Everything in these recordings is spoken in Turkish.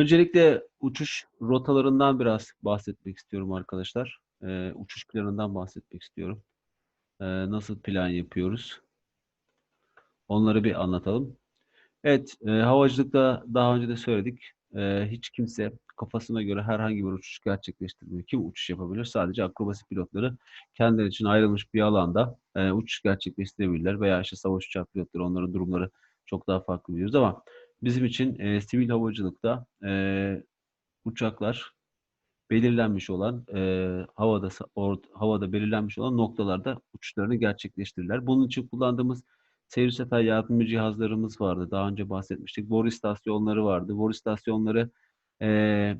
Öncelikle uçuş rotalarından biraz bahsetmek istiyorum arkadaşlar. Ee, uçuş planından bahsetmek istiyorum. Ee, nasıl plan yapıyoruz? Onları bir anlatalım. Evet, e, havacılıkta daha önce de söyledik. E, hiç kimse kafasına göre herhangi bir uçuş gerçekleştirmiyor. Kim uçuş yapabilir? Sadece akrobasi pilotları kendileri için ayrılmış bir alanda e, uçuş gerçekleştirebilirler. Veya işte savaş uçak pilotları, onların durumları çok daha farklı biliyoruz ama bizim için e, sivil havacılıkta e, uçaklar belirlenmiş olan e, havada or, havada belirlenmiş olan noktalarda uçuşlarını gerçekleştirirler. Bunun için kullandığımız seyir sefer yardımcı cihazlarımız vardı. Daha önce bahsetmiştik. Bor istasyonları vardı. Bor istasyonları e,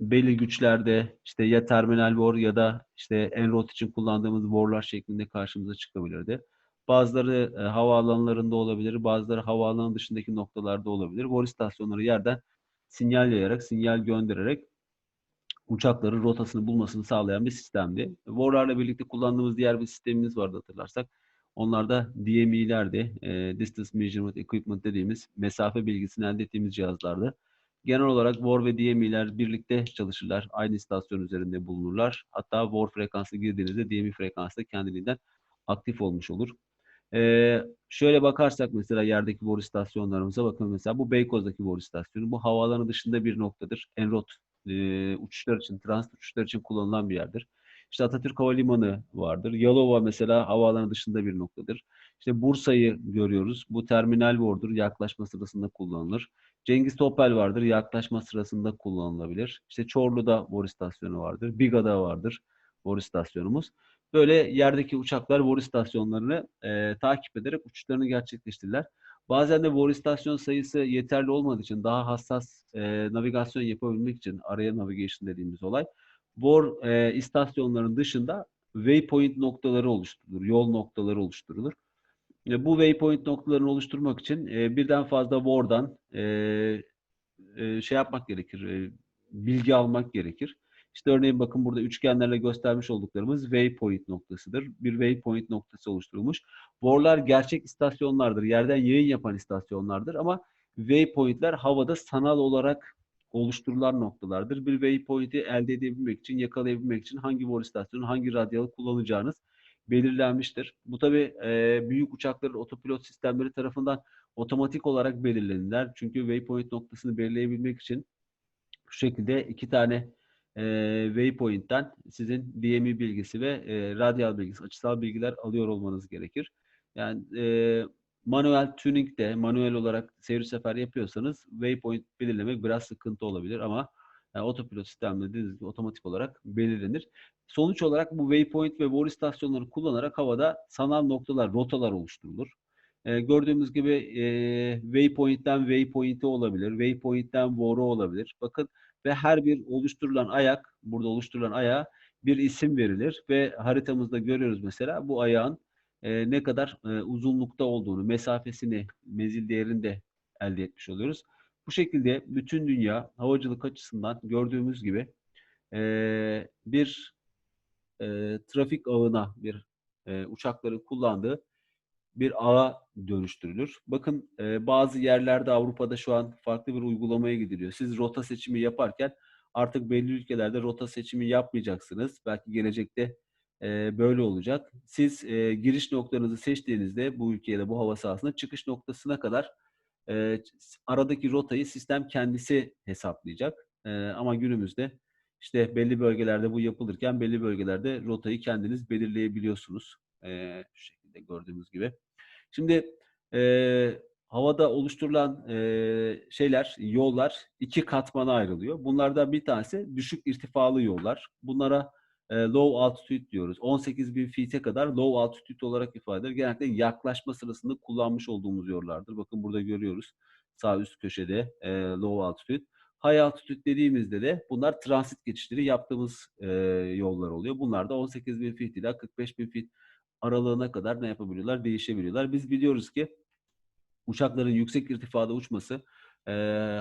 belli güçlerde işte ya terminal bor ya da işte enrot için kullandığımız borlar şeklinde karşımıza çıkabilirdi. Bazıları e, havaalanlarında olabilir, bazıları havaalanı dışındaki noktalarda olabilir. Bor istasyonları yerden sinyal yayarak, sinyal göndererek uçakların rotasını bulmasını sağlayan bir sistemdi. Borlarla birlikte kullandığımız diğer bir sistemimiz vardı hatırlarsak. Onlar da DME'lerdi. E, Distance Measurement Equipment dediğimiz mesafe bilgisini elde ettiğimiz cihazlardı. Genel olarak WAR ve DME'ler birlikte çalışırlar. Aynı istasyon üzerinde bulunurlar. Hatta WAR frekansı girdiğinizde DME frekansı da kendiliğinden aktif olmuş olur. Ee, şöyle bakarsak mesela yerdeki boru istasyonlarımıza bakın mesela bu Beykoz'daki boru istasyonu. Bu havaalanı dışında bir noktadır. Enrot e, uçuşlar için, transit uçuşlar için kullanılan bir yerdir. İşte Atatürk Havalimanı vardır. Yalova mesela havaalanı dışında bir noktadır. İşte Bursa'yı görüyoruz. Bu terminal bordur. Yaklaşma sırasında kullanılır. Cengiz Topel vardır. Yaklaşma sırasında kullanılabilir. İşte Çorlu'da bor istasyonu vardır. Biga'da vardır bor istasyonumuz. Böyle yerdeki uçaklar bor istasyonlarını e, takip ederek uçuşlarını gerçekleştirirler. Bazen de bor istasyon sayısı yeterli olmadığı için daha hassas e, navigasyon yapabilmek için araya navigation dediğimiz olay bor e, istasyonların dışında waypoint noktaları oluşturulur, yol noktaları oluşturulur. E, bu waypoint noktalarını oluşturmak için e, birden fazla bordan e, e, şey yapmak gerekir, e, bilgi almak gerekir. İşte örneğin bakın burada üçgenlerle göstermiş olduklarımız waypoint noktasıdır. Bir waypoint noktası oluşturulmuş. Borlar gerçek istasyonlardır. Yerden yayın yapan istasyonlardır ama waypointler havada sanal olarak oluşturulan noktalardır. Bir waypoint'i elde edebilmek için, yakalayabilmek için hangi bor istasyonu, hangi radyalı kullanacağınız belirlenmiştir. Bu tabi e, büyük uçakların otopilot sistemleri tarafından otomatik olarak belirlenirler. Çünkü waypoint noktasını belirleyebilmek için şu şekilde iki tane e, waypoint'ten sizin DMI bilgisi ve e, radyal bilgisi, açısal bilgiler alıyor olmanız gerekir. Yani e, manuel tuning'de, manuel olarak seyir sefer yapıyorsanız waypoint belirlemek biraz sıkıntı olabilir ama yani otopilot sistemleri otomatik olarak belirlenir. Sonuç olarak bu waypoint ve bor istasyonları kullanarak havada sanal noktalar, rotalar oluşturulur. Ee, gördüğümüz gibi e, waypoint'ten waypoint'e olabilir, waypoint'ten boru olabilir. Bakın ve her bir oluşturulan ayak, burada oluşturulan ayağa bir isim verilir ve haritamızda görüyoruz mesela bu ayağın e, ne kadar e, uzunlukta olduğunu, mesafesini, mezil değerini de elde etmiş oluyoruz. Bu şekilde bütün dünya havacılık açısından gördüğümüz gibi e, bir e, trafik ağına, bir e, uçakların kullandığı bir ağa dönüştürülür. Bakın e, bazı yerlerde Avrupa'da şu an farklı bir uygulamaya gidiliyor. Siz rota seçimi yaparken artık belli ülkelerde rota seçimi yapmayacaksınız. Belki gelecekte e, böyle olacak. Siz e, giriş noktanızı seçtiğinizde bu ülkeye de bu hava sahasına çıkış noktasına kadar e, aradaki rotayı sistem kendisi hesaplayacak. E, ama günümüzde işte belli bölgelerde bu yapılırken belli bölgelerde rotayı kendiniz belirleyebiliyorsunuz. E, şu şekilde gördüğümüz gibi. Şimdi e, havada oluşturulan e, şeyler, yollar iki katmana ayrılıyor. Bunlardan bir tanesi düşük irtifalı yollar. Bunlara e, low altitude diyoruz. 18 bin feet'e kadar low altitude olarak ifade edilir. Genellikle yaklaşma sırasında kullanmış olduğumuz yollardır. Bakın burada görüyoruz sağ üst köşede e, low altitude. High altitude dediğimizde de bunlar transit geçişleri yaptığımız e, yollar oluyor. Bunlar da 18 bin feet ile 45 bin feet aralığına kadar ne yapabiliyorlar? Değişebiliyorlar. Biz biliyoruz ki uçakların yüksek irtifada uçması e,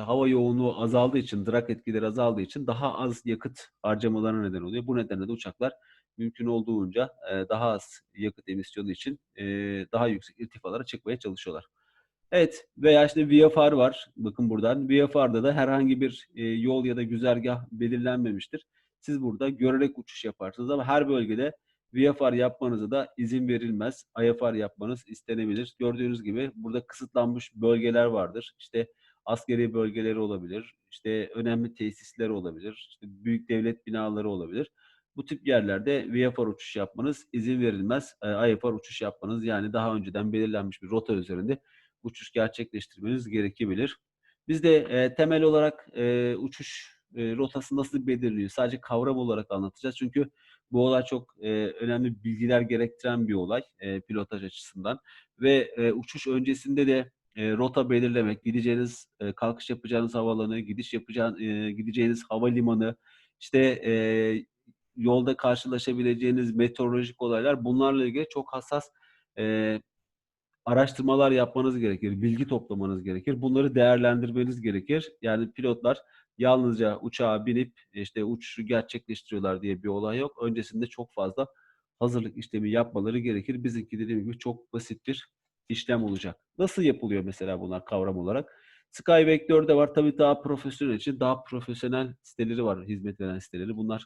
hava yoğunluğu azaldığı için, drag etkileri azaldığı için daha az yakıt harcamalarına neden oluyor. Bu nedenle de uçaklar mümkün olduğunca e, daha az yakıt emisyonu için e, daha yüksek irtifalara çıkmaya çalışıyorlar. Evet veya işte VFR var. Bakın buradan. VFR'da da herhangi bir e, yol ya da güzergah belirlenmemiştir. Siz burada görerek uçuş yaparsınız ama her bölgede VFR yapmanıza da izin verilmez. IFR yapmanız istenebilir. Gördüğünüz gibi burada kısıtlanmış bölgeler vardır. İşte askeri bölgeleri olabilir. İşte önemli tesisler olabilir. İşte büyük devlet binaları olabilir. Bu tip yerlerde VFR uçuş yapmanız izin verilmez. E, IFR uçuş yapmanız yani daha önceden belirlenmiş bir rota üzerinde uçuş gerçekleştirmeniz gerekebilir. Biz de e, temel olarak e, uçuş e, rotası nasıl belirliyor? Sadece kavram olarak anlatacağız. Çünkü bu olay çok e, önemli bilgiler gerektiren bir olay e, pilotaj açısından. Ve e, uçuş öncesinde de e, rota belirlemek, gideceğiniz, e, kalkış yapacağınız havalanı, gidiş yapacağınız, e, gideceğiniz havalimanı, işte e, yolda karşılaşabileceğiniz meteorolojik olaylar bunlarla ilgili çok hassas e, araştırmalar yapmanız gerekir, bilgi toplamanız gerekir. Bunları değerlendirmeniz gerekir. Yani pilotlar yalnızca uçağa binip işte uçuşu gerçekleştiriyorlar diye bir olay yok. Öncesinde çok fazla hazırlık işlemi yapmaları gerekir. Bizimki dediğim gibi çok basit bir işlem olacak. Nasıl yapılıyor mesela bunlar kavram olarak? Skyvector'da var. Tabii daha profesyonel için daha profesyonel siteleri var. Hizmet veren siteleri. Bunlar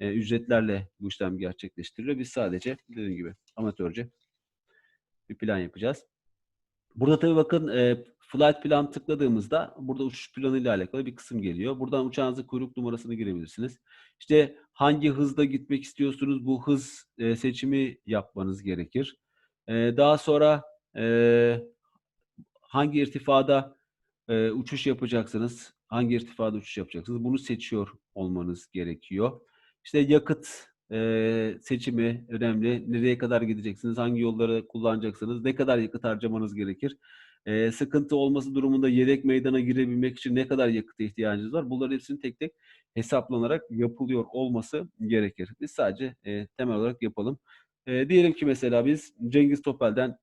e, ücretlerle bu işlem gerçekleştiriliyor. Biz sadece dediğim gibi amatörce bir plan yapacağız. Burada tabii bakın e, flight plan tıkladığımızda burada uçuş planı ile alakalı bir kısım geliyor. Buradan uçağınızın kuyruk numarasını girebilirsiniz. İşte hangi hızda gitmek istiyorsunuz bu hız e, seçimi yapmanız gerekir. E, daha sonra e, hangi irtifada e, uçuş yapacaksınız, hangi irtifada uçuş yapacaksınız bunu seçiyor olmanız gerekiyor. İşte yakıt e, seçimi önemli. Nereye kadar gideceksiniz, hangi yolları kullanacaksınız, ne kadar yakıt harcamanız gerekir. E, sıkıntı olması durumunda yedek meydana girebilmek için ne kadar yakıta ihtiyacınız var. Bunların hepsini tek tek hesaplanarak yapılıyor olması gerekir. Biz sadece e, temel olarak yapalım. E, diyelim ki mesela biz Cengiz Topel'den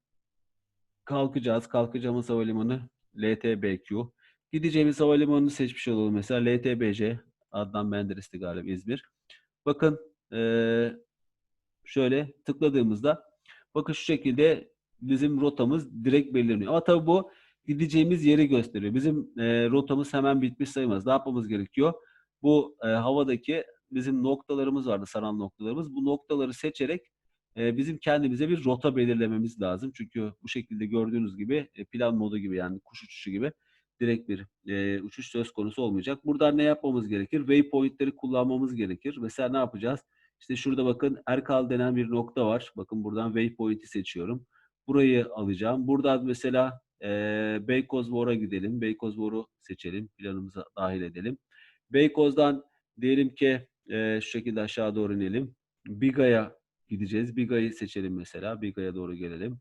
kalkacağız. Kalkacağımız havalimanı LTBQ. Gideceğimiz havalimanını seçmiş olalım mesela LTBC. Adnan Menderes'ti galiba İzmir. Bakın ee, şöyle tıkladığımızda bakın şu şekilde bizim rotamız direkt belirleniyor. Ama tabii bu gideceğimiz yeri gösteriyor. Bizim e, rotamız hemen bitmiş sayılmaz. Ne yapmamız gerekiyor? Bu e, havadaki bizim noktalarımız vardı, saran noktalarımız. Bu noktaları seçerek e, bizim kendimize bir rota belirlememiz lazım. Çünkü bu şekilde gördüğünüz gibi plan modu gibi yani kuş uçuşu gibi direkt bir e, uçuş söz konusu olmayacak. Buradan ne yapmamız gerekir? Waypoint'leri kullanmamız gerekir. Mesela ne yapacağız? İşte şurada bakın Erkal denen bir nokta var. Bakın buradan waypoint'i seçiyorum. Burayı alacağım. Buradan mesela e, Beykoz Vor'a gidelim. Beykoz Vor'u seçelim. Planımıza dahil edelim. Beykoz'dan diyelim ki e, şu şekilde aşağı doğru inelim. Biga'ya gideceğiz. Biga'yı seçelim mesela. Biga'ya doğru gelelim.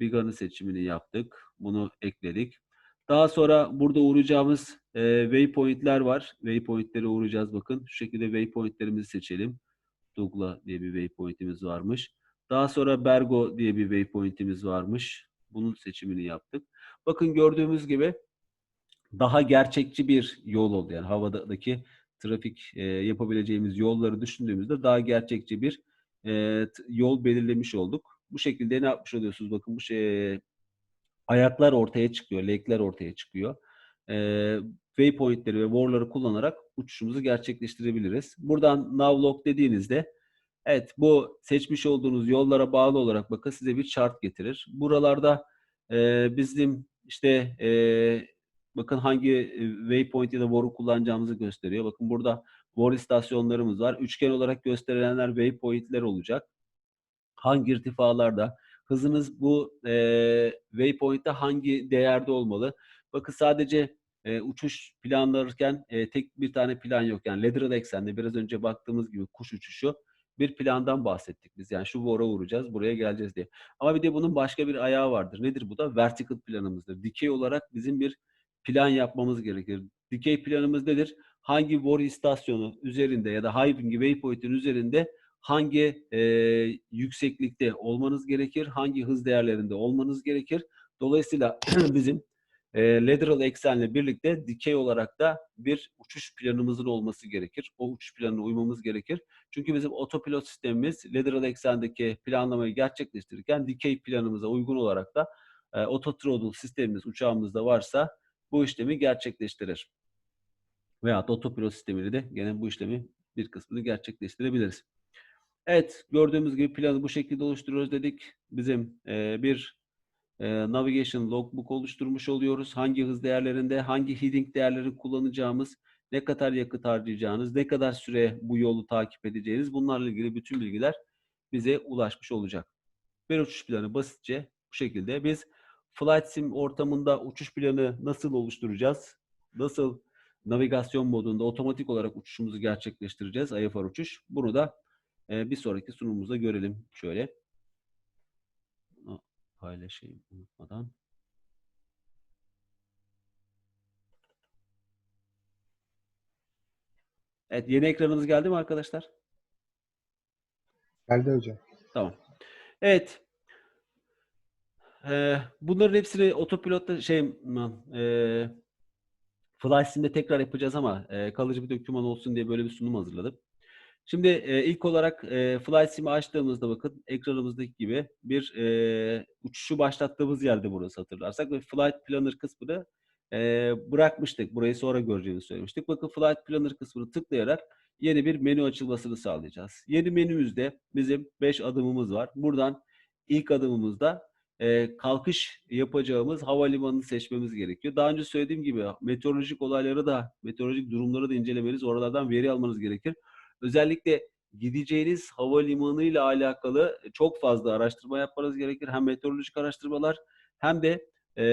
Biga'nın seçimini yaptık. Bunu ekledik. Daha sonra burada uğrayacağımız e, waypoint'ler var. Waypoint'lere uğrayacağız bakın. Şu şekilde waypoint'lerimizi seçelim. Dugla diye bir waypoint'imiz varmış. Daha sonra Bergo diye bir waypoint'imiz varmış. Bunun seçimini yaptık. Bakın gördüğümüz gibi daha gerçekçi bir yol oldu. Yani havadaki trafik e, yapabileceğimiz yolları düşündüğümüzde daha gerçekçi bir e, yol belirlemiş olduk. Bu şekilde ne yapmış oluyorsunuz? Bakın bu şey ayaklar ortaya çıkıyor, lekler ortaya çıkıyor. E, waypointleri ve war'ları kullanarak uçuşumuzu gerçekleştirebiliriz. Buradan navlog dediğinizde evet bu seçmiş olduğunuz yollara bağlı olarak bakın size bir chart getirir. Buralarda e, bizim işte e, bakın hangi waypoint ya da war'u kullanacağımızı gösteriyor. Bakın burada war istasyonlarımız var. Üçgen olarak gösterilenler waypointler olacak. Hangi irtifalarda hızınız bu e, waypoint'te hangi değerde olmalı? Bakın sadece e, uçuş planlarken e, tek bir tane plan yok. Yani lateral eksende biraz önce baktığımız gibi kuş uçuşu bir plandan bahsettik biz. Yani şu vora vuracağız, buraya geleceğiz diye. Ama bir de bunun başka bir ayağı vardır. Nedir bu da? Vertical planımızdır. Dikey olarak bizim bir plan yapmamız gerekir. Dikey planımız nedir? Hangi war istasyonu üzerinde ya da high waypoint'in üzerinde hangi e, yükseklikte olmanız gerekir, hangi hız değerlerinde olmanız gerekir. Dolayısıyla bizim e, lateral eksenle birlikte dikey olarak da bir uçuş planımızın olması gerekir. O uçuş planına uymamız gerekir. Çünkü bizim otopilot sistemimiz lateral eksendeki planlamayı gerçekleştirirken dikey planımıza uygun olarak da e, autothrottle sistemimiz uçağımızda varsa bu işlemi gerçekleştirir. Veya da autopilot sistemiyle de gene bu işlemi bir kısmını gerçekleştirebiliriz. Evet, gördüğümüz gibi planı bu şekilde oluşturuyoruz dedik. Bizim e, bir e, navigation logbook oluşturmuş oluyoruz. Hangi hız değerlerinde, hangi heading değerleri kullanacağımız, ne kadar yakıt harcayacağınız, ne kadar süre bu yolu takip edeceğiniz bunlarla ilgili bütün bilgiler bize ulaşmış olacak. Bir uçuş planı basitçe bu şekilde. Biz Flight Sim ortamında uçuş planı nasıl oluşturacağız? Nasıl navigasyon modunda otomatik olarak uçuşumuzu gerçekleştireceğiz? IFR uçuş. Bunu da bir sonraki sunumumuzda görelim. Şöyle. Paylaşayım unutmadan. Evet, yeni ekranımız geldi mi arkadaşlar? Geldi hocam. Tamam. Evet. Ee, bunların hepsini otopilotta şey e, FlySim'de tekrar yapacağız ama e, kalıcı bir doküman olsun diye böyle bir sunum hazırladım. Şimdi e, ilk olarak e, FlySim'i açtığımızda bakın ekranımızdaki gibi bir e, uçuşu başlattığımız yerde burası hatırlarsak ve Flight Planner kısmını e, bırakmıştık. Burayı sonra göreceğimizi söylemiştik. Bakın Flight Planner kısmını tıklayarak yeni bir menü açılmasını sağlayacağız. Yeni menümüzde bizim 5 adımımız var. Buradan ilk adımımızda e, kalkış yapacağımız havalimanını seçmemiz gerekiyor. Daha önce söylediğim gibi meteorolojik olayları da, meteorolojik durumları da incelemeniz, oralardan veri almanız gerekir. Özellikle gideceğiniz havalimanıyla alakalı çok fazla araştırma yapmanız gerekir. Hem meteorolojik araştırmalar hem de e,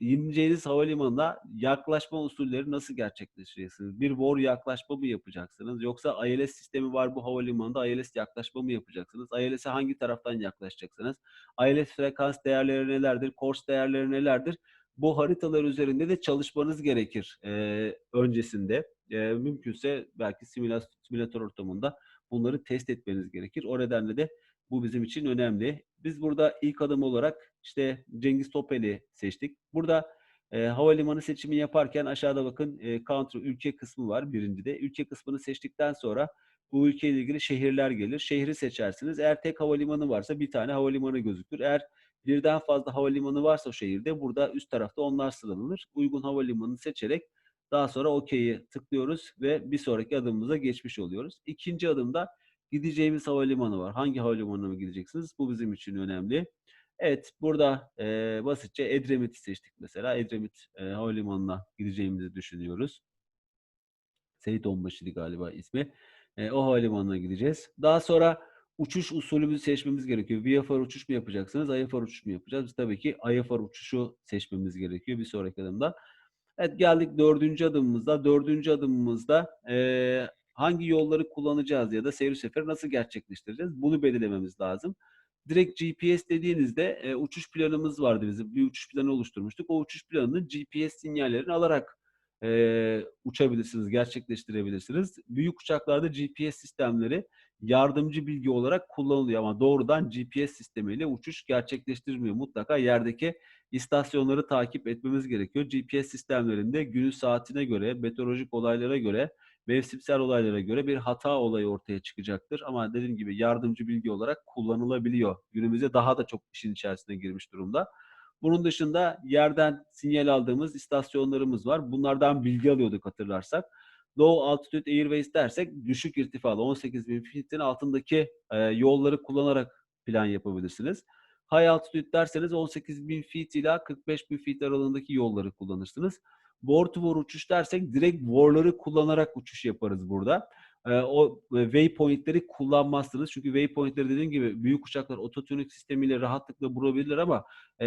ineceğiniz havalimanına yaklaşma usulleri nasıl gerçekleştireceksiniz? Bir VOR yaklaşma mı yapacaksınız? Yoksa ILS sistemi var bu havalimanında ILS yaklaşma mı yapacaksınız? ILS'e hangi taraftan yaklaşacaksınız? ILS frekans değerleri nelerdir? Course değerleri nelerdir? Bu haritalar üzerinde de çalışmanız gerekir e, öncesinde. E, mümkünse belki simülasyon, simülatör ortamında bunları test etmeniz gerekir. O nedenle de bu bizim için önemli. Biz burada ilk adım olarak işte Cengiz Topel'i seçtik. Burada e, havalimanı seçimi yaparken aşağıda bakın e, country ülke kısmı var birincide. Ülke kısmını seçtikten sonra bu ülkeyle ilgili şehirler gelir. Şehri seçersiniz. Eğer tek havalimanı varsa bir tane havalimanı gözükür. Eğer birden fazla havalimanı varsa o şehirde burada üst tarafta onlar sıralanır. Uygun havalimanını seçerek daha sonra OK'yi tıklıyoruz ve bir sonraki adımımıza geçmiş oluyoruz. İkinci adımda gideceğimiz havalimanı var. Hangi havalimanına mı gideceksiniz? Bu bizim için önemli. Evet, burada e, basitçe Edremit'i seçtik mesela. Edremit e, havalimanına gideceğimizi düşünüyoruz. Seyit Onbaşı'ydı galiba ismi. E, o havalimanına gideceğiz. Daha sonra uçuş usulümüzü seçmemiz gerekiyor. VFR uçuş mu yapacaksınız, IFR uçuş mu yapacağız? Biz tabii ki IFR uçuşu seçmemiz gerekiyor bir sonraki adımda. Evet geldik dördüncü adımımızda. Dördüncü adımımızda e, hangi yolları kullanacağız ya da seyir seferi nasıl gerçekleştireceğiz? Bunu belirlememiz lazım. Direkt GPS dediğinizde e, uçuş planımız vardı bizim. Bir uçuş planı oluşturmuştuk. O uçuş planını GPS sinyallerini alarak e, uçabilirsiniz, gerçekleştirebilirsiniz. Büyük uçaklarda GPS sistemleri yardımcı bilgi olarak kullanılıyor ama doğrudan GPS sistemiyle uçuş gerçekleştirmiyor. Mutlaka yerdeki istasyonları takip etmemiz gerekiyor. GPS sistemlerinde günün saatine göre, meteorolojik olaylara göre, mevsimsel olaylara göre bir hata olayı ortaya çıkacaktır. Ama dediğim gibi yardımcı bilgi olarak kullanılabiliyor. Günümüzde daha da çok işin içerisine girmiş durumda. Bunun dışında yerden sinyal aldığımız istasyonlarımız var. Bunlardan bilgi alıyorduk hatırlarsak. Low Altitude Airways dersek düşük irtifalı 18 bin feet'in altındaki e, yolları kullanarak plan yapabilirsiniz. High Altitude derseniz 18 bin feet ila 45 bin feet aralığındaki yolları kullanırsınız. War to war uçuş dersek direkt war'ları kullanarak uçuş yaparız burada. E, o e, waypoint'leri kullanmazsınız. Çünkü waypoint'leri dediğim gibi büyük uçaklar ototunik sistemiyle rahatlıkla vurabilir ama e,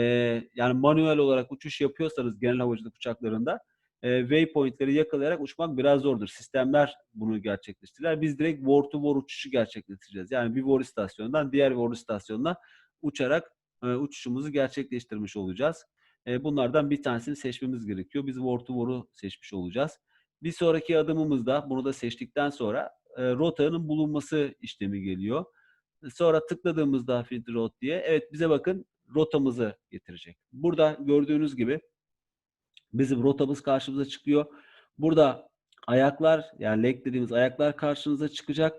yani manuel olarak uçuş yapıyorsanız genel havacılık uçaklarında e, waypoint'leri yakalayarak uçmak biraz zordur. Sistemler bunu gerçekleştirirler. Biz direkt war to war uçuşu gerçekleştireceğiz. Yani bir war istasyonundan diğer war istasyonuna uçarak e, uçuşumuzu gerçekleştirmiş olacağız. E, bunlardan bir tanesini seçmemiz gerekiyor. Biz war to war'u seçmiş olacağız. Bir sonraki adımımızda bunu da seçtikten sonra e, rotanın bulunması işlemi geliyor. Sonra tıkladığımızda filtre route diye evet bize bakın rotamızı getirecek. Burada gördüğünüz gibi bizim rotamız karşımıza çıkıyor. Burada ayaklar yani leg dediğimiz ayaklar karşınıza çıkacak.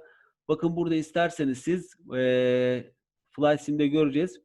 Bakın burada isterseniz siz e, FlySim'de göreceğiz.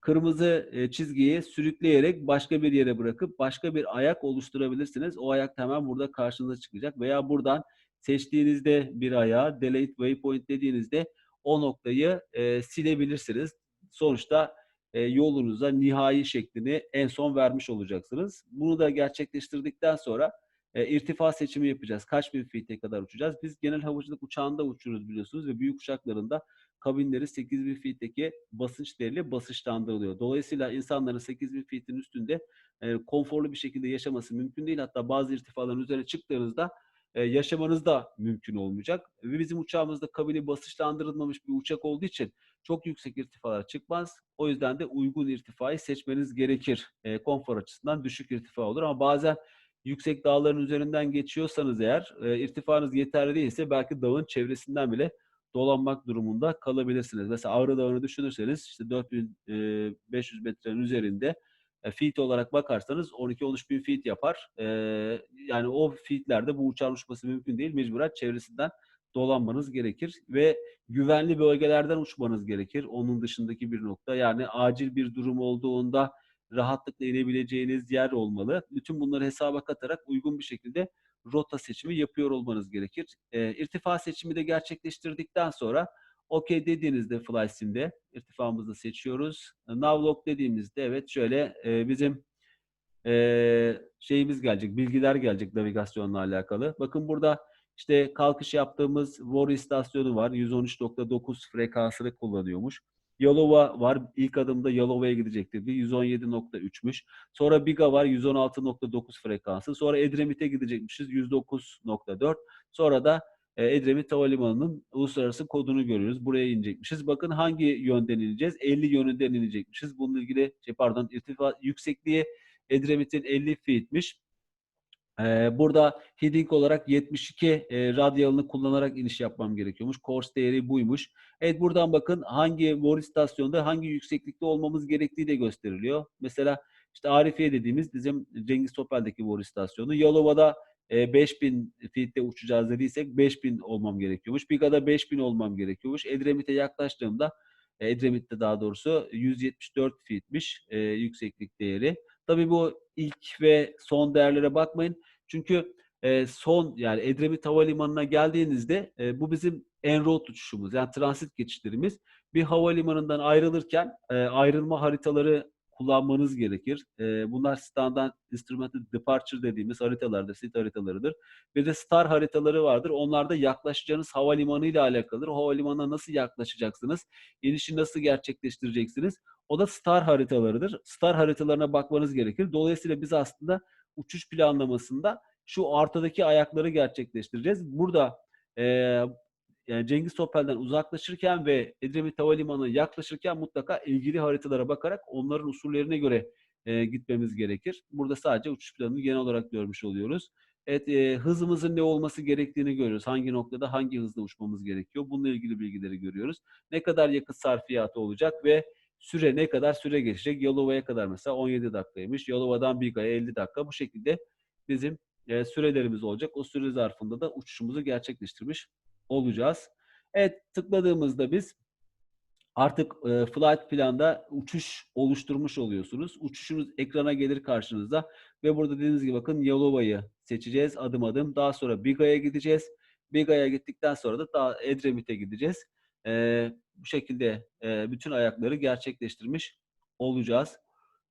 kırmızı e, çizgiyi sürükleyerek başka bir yere bırakıp başka bir ayak oluşturabilirsiniz. O ayak hemen burada karşınıza çıkacak veya buradan seçtiğinizde bir ayağı delete waypoint dediğinizde o noktayı e, silebilirsiniz. Sonuçta e, yolunuza nihai şeklini en son vermiş olacaksınız. Bunu da gerçekleştirdikten sonra e, irtifa seçimi yapacağız. Kaç bin feet'e kadar uçacağız? Biz genel havacılık uçağında uçuyoruz biliyorsunuz ve büyük uçaklarında kabinleri 8000 feet'teki basınç değeriyle basınçlandırılıyor. Dolayısıyla insanların 8000 feet'in üstünde e, konforlu bir şekilde yaşaması mümkün değil. Hatta bazı irtifaların üzerine çıktığınızda e, yaşamanız da mümkün olmayacak. Ve bizim uçağımızda kabini basınçlandırılmamış bir uçak olduğu için çok yüksek irtifalar çıkmaz. O yüzden de uygun irtifayı seçmeniz gerekir. E, konfor açısından düşük irtifa olur ama bazen yüksek dağların üzerinden geçiyorsanız eğer e, irtifanız yeterli değilse belki dağın çevresinden bile dolanmak durumunda kalabilirsiniz. Mesela Ağrı Dağı'nı düşünürseniz işte 4500 metrenin üzerinde e, feet olarak bakarsanız 12-13 bin feet yapar. E, yani o feetlerde bu uçağın uçması mümkün değil. Mecburen çevresinden dolanmanız gerekir ve güvenli bölgelerden uçmanız gerekir. Onun dışındaki bir nokta yani acil bir durum olduğunda rahatlıkla inebileceğiniz yer olmalı. Bütün bunları hesaba katarak uygun bir şekilde rota seçimi yapıyor olmanız gerekir. E, irtifa seçimi de gerçekleştirdikten sonra OK dediğinizde FlySim'de irtifamızı seçiyoruz. Navlog dediğimizde evet şöyle e, bizim e, şeyimiz gelecek, bilgiler gelecek navigasyonla alakalı. Bakın burada işte kalkış yaptığımız Vori istasyonu var. 113.9 frekansını kullanıyormuş. Yalova var. İlk adımda Yalova'ya gidecektir. 117.3'müş. Sonra Biga var 116.9 frekansı. Sonra Edremit'e gidecekmişiz 109.4. Sonra da e, Edremit Havalimanı'nın uluslararası kodunu görüyoruz. Buraya inecekmişiz. Bakın hangi yönden ineceğiz? 50 yönünden inecekmişiz. Bununla ilgili şey pardon irtifa yüksekliği Edremit'in 50 feet'miş. Burada heading olarak 72 e, radyalını kullanarak iniş yapmam gerekiyormuş. Course değeri buymuş. Evet buradan bakın hangi VOR istasyonda hangi yükseklikte olmamız gerektiği de gösteriliyor. Mesela işte Arifiye dediğimiz bizim Cengiz Topel'deki VOR istasyonu. Yalova'da e, 5000 feet'te uçacağız dediysek 5000 olmam gerekiyormuş. Biga'da 5000 olmam gerekiyormuş. Edremit'e yaklaştığımda e, Edremit'te daha doğrusu 174 feet'miş yükseklik değeri. Tabii bu ilk ve son değerlere bakmayın. Çünkü e, son yani Edremit Havalimanı'na geldiğinizde e, bu bizim en road uçuşumuz. Yani transit geçişlerimiz. Bir havalimanından ayrılırken e, ayrılma haritaları kullanmanız gerekir. E, bunlar standart instrumented departure dediğimiz haritalardır, sit haritalarıdır. Bir de star haritaları vardır. Onlar da yaklaşacağınız havalimanı ile alakalıdır. O havalimanına nasıl yaklaşacaksınız? İnişi nasıl gerçekleştireceksiniz? O da star haritalarıdır. Star haritalarına bakmanız gerekir. Dolayısıyla biz aslında uçuş planlamasında şu ortadaki ayakları gerçekleştireceğiz. Burada e, yani Cengiz Topel'den uzaklaşırken ve Edremit Havalimanı'na yaklaşırken mutlaka ilgili haritalara bakarak onların usullerine göre e, gitmemiz gerekir. Burada sadece uçuş planını genel olarak görmüş oluyoruz. Evet, e, hızımızın ne olması gerektiğini görüyoruz. Hangi noktada hangi hızla uçmamız gerekiyor? Bununla ilgili bilgileri görüyoruz. Ne kadar yakıt sarfiyatı olacak ve süre ne kadar süre geçecek? Yalova'ya kadar mesela 17 dakikaymış. Yalova'dan Biga'ya 50 dakika. Bu şekilde bizim e, sürelerimiz olacak. O süre zarfında da uçuşumuzu gerçekleştirmiş olacağız. Evet tıkladığımızda biz artık e, flight planda uçuş oluşturmuş oluyorsunuz. Uçuşunuz ekrana gelir karşınıza ve burada dediğiniz gibi bakın Yalova'yı seçeceğiz adım adım. Daha sonra Biga'ya gideceğiz. Biga'ya gittikten sonra da daha Edremit'e gideceğiz. E, bu şekilde e, bütün ayakları gerçekleştirmiş olacağız.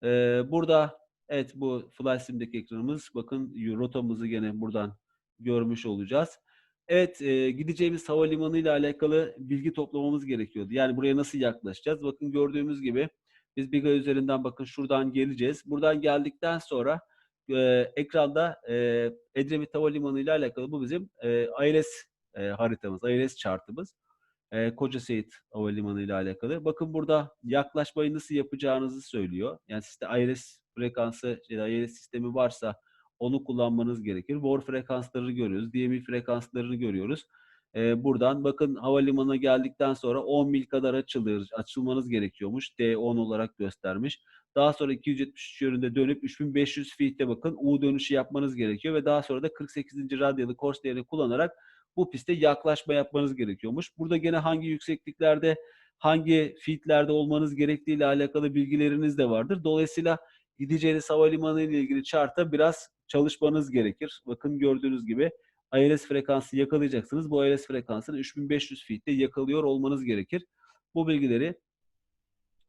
E, burada evet bu FlySim'deki ekranımız. Bakın rotamızı gene buradan görmüş olacağız. Evet, e, gideceğimiz havalimanı ile alakalı bilgi toplamamız gerekiyordu. Yani buraya nasıl yaklaşacağız? Bakın gördüğümüz gibi biz Biga üzerinden bakın şuradan geleceğiz. Buradan geldikten sonra e, ekranda e, Edremit Havalimanı ile alakalı bu bizim e, ILS e, haritamız, ILS chartımız. E, Koca Seyit Havalimanı ile alakalı. Bakın burada yaklaşmayı nasıl yapacağınızı söylüyor. Yani sizde ILS frekansı, ILS sistemi varsa onu kullanmanız gerekir. WAR frekansları görüyoruz. DMI frekanslarını görüyoruz. Ee, buradan bakın havalimanına geldikten sonra 10 mil kadar açılır, açılmanız gerekiyormuş. D10 olarak göstermiş. Daha sonra 273 yönünde dönüp 3500 feet'te bakın U dönüşü yapmanız gerekiyor ve daha sonra da 48. radyalı course değerini kullanarak bu piste yaklaşma yapmanız gerekiyormuş. Burada gene hangi yüksekliklerde hangi feedlerde olmanız gerektiği ile alakalı bilgileriniz de vardır. Dolayısıyla gideceğiniz havalimanı ile ilgili chart'a biraz çalışmanız gerekir. Bakın gördüğünüz gibi ILS frekansı yakalayacaksınız. Bu ILS frekansını 3500 feet'te yakalıyor olmanız gerekir. Bu bilgileri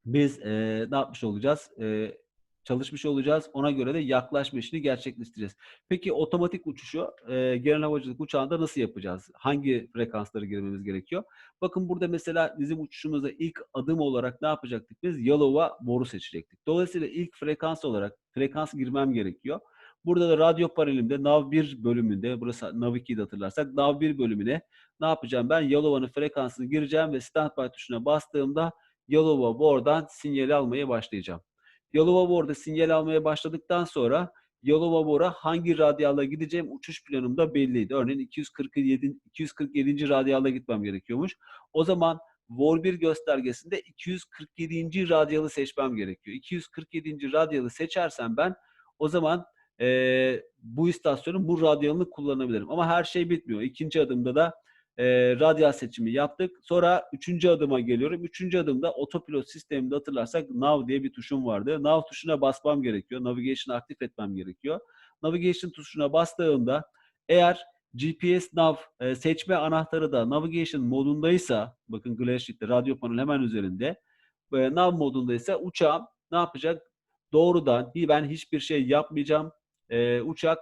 biz e, ne yapmış olacağız? E, çalışmış olacağız. Ona göre de yaklaşma işini gerçekleştireceğiz. Peki otomatik uçuşu e, genel havacılık uçağında nasıl yapacağız? Hangi frekansları girmemiz gerekiyor? Bakın burada mesela bizim uçuşumuzda ilk adım olarak ne yapacaktık biz? Yalova boru seçecektik. Dolayısıyla ilk frekans olarak frekans girmem gerekiyor. Burada da radyo panelimde NAV 1 bölümünde, burası NAV 2'yi de hatırlarsak, NAV 1 bölümüne ne yapacağım? Ben Yalova'nın frekansını gireceğim ve standby tuşuna bastığımda Yalova Board'dan sinyal almaya başlayacağım. Yalova Board'a sinyal almaya başladıktan sonra Yalova Board'a hangi radyalla gideceğim uçuş planım da belliydi. Örneğin 247. 247. radyalla gitmem gerekiyormuş. O zaman VOR 1 göstergesinde 247. radyalı seçmem gerekiyor. 247. radyalı seçersem ben o zaman e, bu istasyonun bu radyalını kullanabilirim. Ama her şey bitmiyor. İkinci adımda da e, radyal seçimi yaptık. Sonra üçüncü adıma geliyorum. Üçüncü adımda otopilot sisteminde hatırlarsak Nav diye bir tuşum vardı. Nav tuşuna basmam gerekiyor. Navigation'ı aktif etmem gerekiyor. Navigation tuşuna bastığımda eğer GPS nav e, seçme anahtarı da navigation modundaysa bakın Glassheet'te radyo panel hemen üzerinde e, nav modundaysa uçağım ne yapacak? Doğrudan ben hiçbir şey yapmayacağım. E, uçak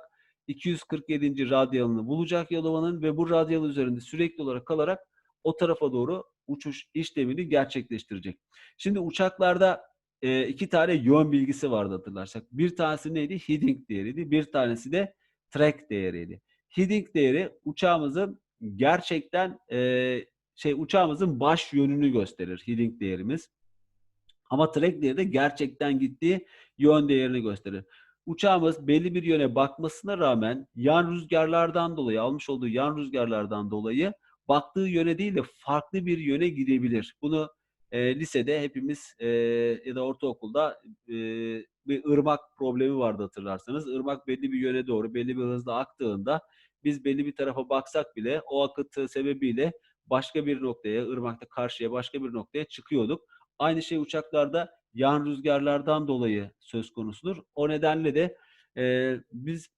247. radyalını bulacak Yalova'nın ve bu radyal üzerinde sürekli olarak kalarak o tarafa doğru uçuş işlemini gerçekleştirecek. Şimdi uçaklarda e, iki tane yön bilgisi vardı hatırlarsak. Bir tanesi neydi? Heading değeriydi. Bir tanesi de track değeriydi. Heading değeri uçağımızın gerçekten e, şey uçağımızın baş yönünü gösterir heading değerimiz. Ama track değeri de gerçekten gittiği yön değerini gösterir uçağımız belli bir yöne bakmasına rağmen yan rüzgarlardan dolayı, almış olduğu yan rüzgarlardan dolayı baktığı yöne değil de farklı bir yöne gidebilir. Bunu e, lisede hepimiz e, ya da ortaokulda e, bir ırmak problemi vardı hatırlarsanız. Irmak belli bir yöne doğru, belli bir hızla aktığında biz belli bir tarafa baksak bile o akıntı sebebiyle başka bir noktaya, ırmakta karşıya başka bir noktaya çıkıyorduk. Aynı şey uçaklarda yan rüzgarlardan dolayı söz konusudur. O nedenle de e, biz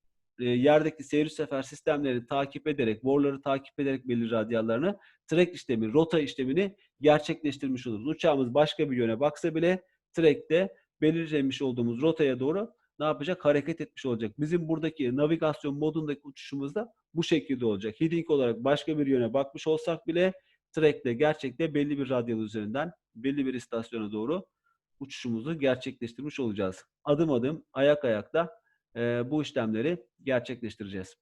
e, yerdeki seyir sefer sistemleri takip ederek, borları takip ederek belli radyallarını track işlemi, rota işlemini gerçekleştirmiş oluruz. Uçağımız başka bir yöne baksa bile track'te belirlemiş olduğumuz rotaya doğru ne yapacak? Hareket etmiş olacak. Bizim buradaki navigasyon modundaki uçuşumuzda bu şekilde olacak. Heading olarak başka bir yöne bakmış olsak bile track'te gerçekte belli bir radyal üzerinden belli bir istasyona doğru uçuşumuzu gerçekleştirmiş olacağız. Adım adım, ayak ayakta e, bu işlemleri gerçekleştireceğiz.